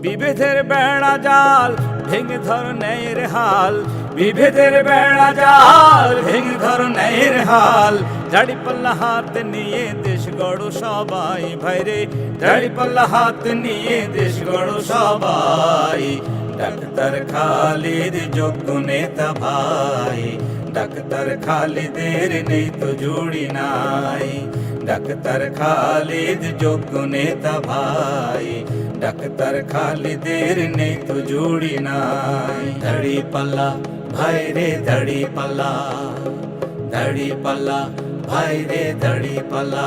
বিভেদের বেড়া জাল, ভেঙে ধর নেইর হাল। বিভেদের বেড়া জাল, ভেঙে ধর নেইর হাল। দাড়ি পাল্লা হাত নিয়ে দেশ গড়ো সবাই, ভাইরে। দাড়ি পাল্লা হাত নিয়ে দেশ গড়ো সবাই। ডাক্তার খালিদ যোগ্য নেতা ভাই। ডাক্তার খালিদের নেই তো জুড়ি নাই। ডাক্তার খালিদ যোগ্য নেতা ভাই। ডাক্তার খালিদের নেই তো জুড়ি নাই। ধড়ি পাল্লা, ভাই রে ধড়ি পাল্লা। ধড়ি পাল্লা, ভাই রে ধড়ি পাল্লা।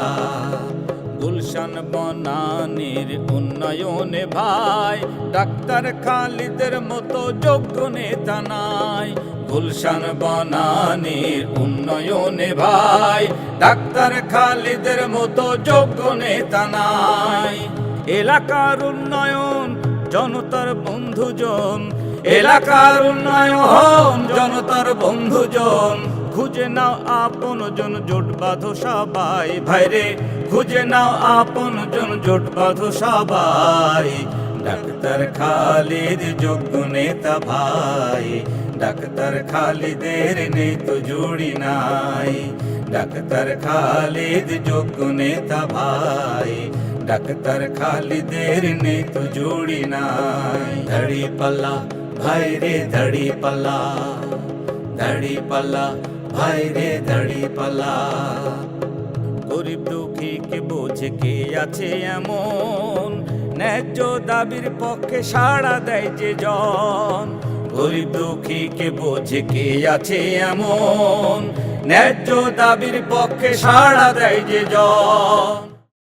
গুলশান বনানির উন্নয়নে ভাই। ডাক্তার খালিদের মতো যোগ্য নেতা নাই। গুলশান বনানির উন্নয়নে ভাই। ডাক্তার খালিদের মতো যোগ্য নেতা নাই। এলাকার উন্নয়ন, জনতার বন্ধুজন এলাকার উন্নয়ন, জনতার বন্ধুজন খুঁজে নাও আপন জন জোট বাঁধো সবাই। ভাইরে খুঁজে নাও আপন জন জোট বাঁধো সবাই। ডাক্তার খালিদ যোগ্য নেতা ভাই। ডাক্তার খালিদের নেই তো জুড়ি নাই। ডাক্তার খালিদ যোগ্য নেতা ভাই। ডাক্তার খালিদের নেই তো জুড়ি নাই। ধড়ি পাল্লা, ভাই রে, ধড়ি পাল্লা ধড়ি পাল্লা। ভাই রে পালা। গরিব দুঃখী কে বোঝে কে আছে এমন? ন্যায্য দাবির পক্ষে সাড়া দেয় যে জন। গরিব দুঃখী কে বোঝে কে আছে এমন? ন্যায্য দাবির পক্ষে সাড়া দেয় যে জন।